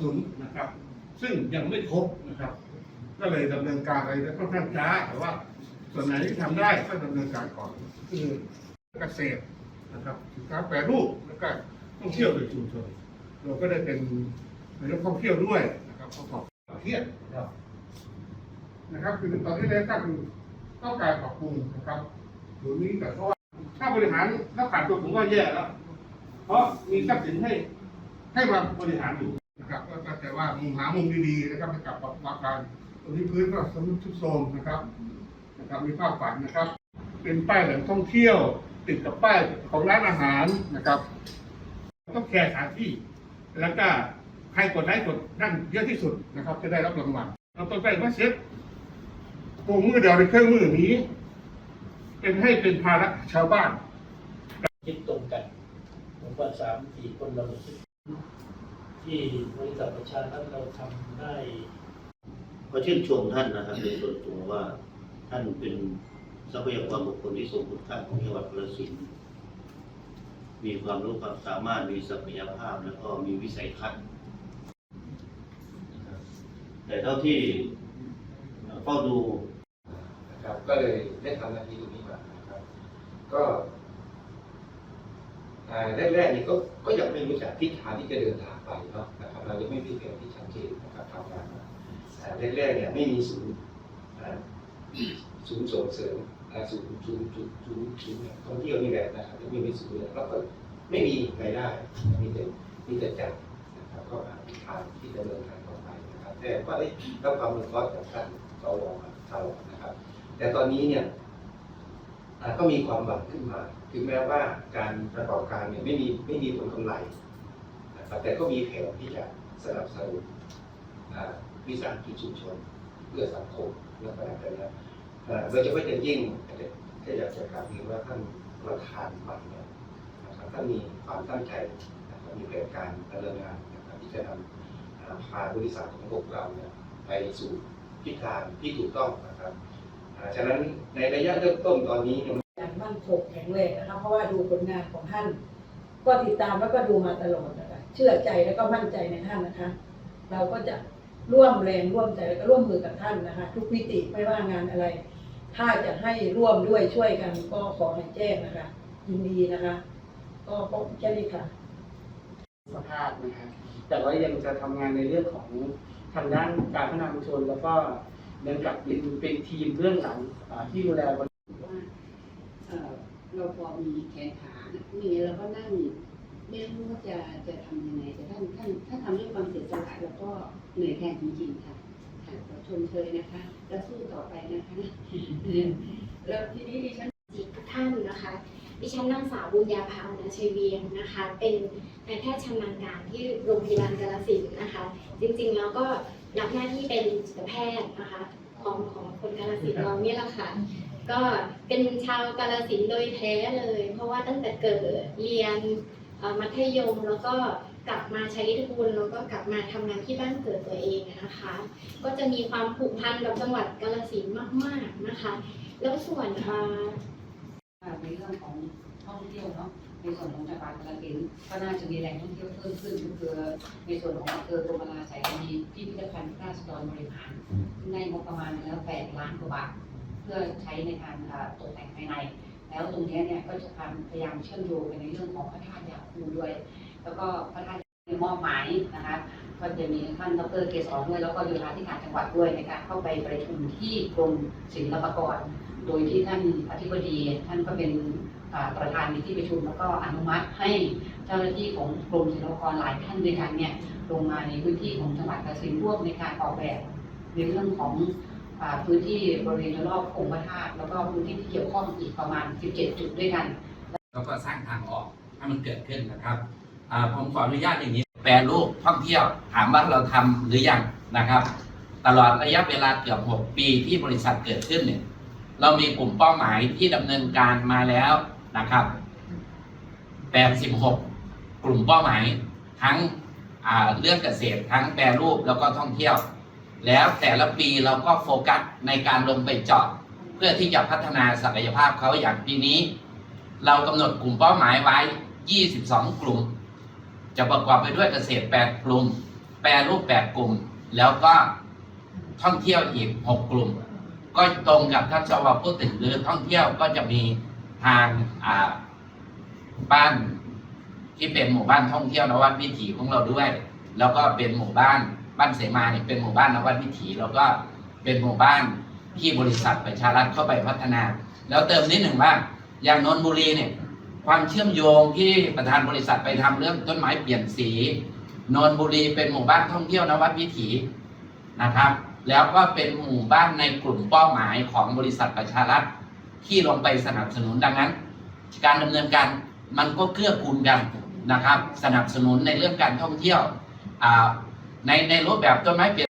สุนนะครับ ซึ่งยังไม่ครบนะครับ ก็เลยดำเนินการอะไรค่อนข้างช้าแต่ว่า ส่วนไหนที่ทำได้ก็ดำเนินการก่อนคือเกษตรนะครับสินค้าแปรรูปแล้วก็ท่องเที่ยวโดยชุมชนเราก็ได้เป็นในเรื่องท่องเที่ยวด้วยนะครับประกอบเทียวนะครับนะครับคือตอนที่แรกก็คือต้องการปรับปรุงนะครับศูนย์นี้แต่เพราะว่าถ้าบริหารถ้าขาดตัวผมว่าแย่แล้ว เพราะมีทรัพย์สินให้ให้มาบริหารอยู่ นะครับก็แต่ว่ามุมหามุมดีๆนะครับให้กับปรับการตรงนี้พื้นก็สมุดทุดโทรมนะครับนะครับมีภาพฝันนะครับ เป็นป้ายแหล่งท่องเที่ยว ติดกับป้ายของร้านอาหารนะครับ ต้องแคร์สถานที่ แล้วก็ใครกดไลค์กดนั่นเยอะที่สุดนะครับ จะได้รับรางวัลเราต้องไปว่าเซ็ตโกงมือเดียวในเครื่องมือนี้ เป็นให้เป็นภาระชาวบ้านคิดตรงกันผมว่าสามสี่คนเราคิด ที่บริษัทประชารัฐเราทำได้ก็ชื่นชมท่านนะครับในส่วนตัวว่าท่านเป็นทรัพยากรบุคคลที่ทรงคุณค่าของจังหวัดกระสินธุ์มีความรู้ความสามารถมีศักยภาพแล้วก็มีวิสัยทัศน์นะครับแต่เท่าที่เฝ้าดู นะครับก็เลยได้ทำหน้าที่ตรงนี้มานะครับ ก็อ่า แรกๆนี่ก็ก็ยังไม่รู้จักทิศทางที่จะเดินทางไปเนาะนะครับ เรายังไม่มีแผนที่ชัดเจนนะครับทำงานมาอ่าแรกๆเนี่ยไม่มีศูนย์ศูนย์ส่งเสริมศูนย์ศูนย์ศูนย์ศูนย์ศูนย์ท่องเที่ยวนี่แหละนะครับไม่มีศูนย์เนี่ยแล้วก็ไม่มีรายได้มีแต่มีแต่จัดนะครับก็หาทางที่จะเดินทางต่อไปนะครับแต่ก็ได้รับความอนุเคราะห์จากท่านสวมาตลอดนะครับ แต่ตอนนี้เนี่ย ก็มีความหวังขึ้นมา ถึงแม้ว่าการประกอบการเนี่ยไม่มีไม่มีผลกำไรนะครับแต่ก็มีแผนที่จะสนับสนุนวิสาหกิจชุมชนเพื่อสังคมและก็อะไรนะโดยเฉพาะอย่างยิ่งก็อยากจะกราบเรียนว่าท่านประธานใหม่เนี่ยนะครับท่านมีความตั้งใจนะครับมีแผนการดำเนินงานนะครับที่จะนำพาบริษัทของพวกเราเนี่ยไปสู่ทิศทางที่ถูกต้องนะครับ ฉะนั้นในระยะเริ่มต้นตอนนี้เนี่ยอย่างมั่นคงแข็งแรงนะคะเพราะว่าดูผลงานของท่าน ก็ติดตามแล้วก็ดูมาตลอดนะคะเชื่อใจแล้วก็มั่นใจในท่านนะคะ เราก็จะร่วมแรงร่วมใจแล้วก็ร่วมมือกับท่านนะคะ ทุกมิติไม่ว่างานอะไร ถ้าจะให้ร่วมด้วยช่วยกันก็ขอให้แจ้งนะคะยินดีนะคะ ก็ก็แค่นี้ค่ะสภาพนะครับแต่ว่ายังจะทำงานในเรื่องของทางด้านการพัฒนาชุมชนแล้วก็ เหมือนกับเป็นเป็นทีมเรื่องหลังอ่าที่ดูแลบริว่าเอ่อเราพอมีแขนขามีเราก็นั่งไม่รู้ว่าจะจะทำยังไงแต่ท่านท่านถ้าทำด้วยความเสียสละแล้วก็เหนื่อยแทนจริงๆค่ะค่ะขอชมเชยนะคะ แล้วสู้ต่อไปนะคะแล้วทีนี้ดิฉันทุกท่านนะคะ ดิฉันนางสาวบุญญาภาอนาชัยเวียงนะคะ เป็นนายแพทย์ชำนาญการที่โรงพยาบาลกาฬสินธุ์นะคะ จริงๆแล้วก็ รับหน้าที่เป็นจิตแพทย์นะคะของของคนกาฬสินเราเนี่ยแหละค่ะ ก็เป็นชาวกาฬสินโดยแท้เลย เพราะว่าตั้งแต่เกิดเรียนมัธยมแล้วก็กลับมาใช้ทุนแล้วก็กลับมาทำงานที่บ้านเกิดตัวเองนะคะ ก็จะมีความผูกพันกับจังหวัดกาฬสินมาก ๆนะคะ แล้วส่วนอ่อ ในเรื่องของท่องเที่ยวเนาะในส่วนของจังหวัดกาฬสินธุ์ก็น่าจะมีแหล่งท่องเที่ยวเพิ่มขึ้นก็คือในส่วนของอำเภอกรมราสายมีพิพิธภัณฑ์ราษฎรบริหารในงบประมาณแล้วแปดล้านกว่าบาทเพื่อใช้ในการตกแต่งภายใน แล้วตรงนี้เนี่ยก็จะพยายามเชื่อมโยงไปในเรื่องของพระธาตุยาคูด้วย แล้วก็พระธาตุมอบหมายนะคะก็จะมีท่านดรเกษรด้วยแล้วก็เลขาธิการจังหวัดด้วยในการเข้าไปประชุมที่กรมศิลปากร โดยที่ท่านอธิบดีท่านก็เป็นอ่าประธานในที่ประชุมแล้วก็อนุมัติให้เจ้าหน้าที่ของกรมศิลปากรหลายท่านด้วยกันเนี่ยลงมาในพื้นที่ของจังหวัดกาฬสินร่วมในการออกแบบในเรื่องของอพื้นที่บริเวณรอบองค์พระธาตุแล้วก็พื้นที่ที่เกี่ยวข้องอีกประมาณ 17 จุดด้วยกันแล้วก็สร้างทางออกให้มันเกิดขึ้นนะครับผมขออนุญาตอย่างนี้ แปรรูปท่องเที่ยวถามว่าเราทำหรือยังนะครับ ตลอดระยะเวลาเกือบ 6 ปีที่บริษัทเกิดขึ้นเนี่ย เรามีกลุ่มเป้าหมายที่ดำเนินการมาแล้วนะครับ86 กลุ่มเป้าหมายทั้งเรื่องเกษตรทั้งแปรรูปแล้วก็ท่องเที่ยว แล้วแต่ละปีเราก็โฟกัสในการลงไปเจาะเพื่อที่จะพัฒนาศักยภาพเขาอย่างปีนี้ เรากำหนดกลุ่มเป้าหมายไว้ 22 กลุ่ม จะประกอบไปด้วยเกษตร 8 กลุ่ม แปรรูปแปดกลุ่ม แล้วก็ท่องเที่ยวอีกหกกลุ่ม ก็ตรงกับท่านสวพูดถึงหรือท่องเที่ยวก็จะมีทางอ่าบ้านที่เป็นหมู่บ้านท่องเที่ยวนวัดวิถีของเราด้วย แล้วก็เป็นหมู่บ้านบ้านเสมาเนี่ยเป็นหมู่บ้านนวัดวิถี แล้วก็เป็นหมู่บ้านที่บริษัทประชารัฐเข้าไปพัฒนา แล้วเติมนิดหนึ่งว่าอย่างนนทบุรีเนี่ยความเชื่อมโยงที่ประธานบริษัทไปทำเรื่องต้นไม้เปลี่ยนสีนนทบุรีเป็นหมู่บ้านท่องเที่ยวนวัดวิถีนะครับ แล้วก็เป็นหมู่บ้านในกลุ่มเป้าหมายของบริษัทประชารัฐที่ลงไปสนับสนุนดังนั้น การดำเนินการมันก็เกื้อกูลกันนะครับ สนับสนุนในเรื่องการท่องเที่ยวในในรูปแบบต้นไม้เปลี่ยน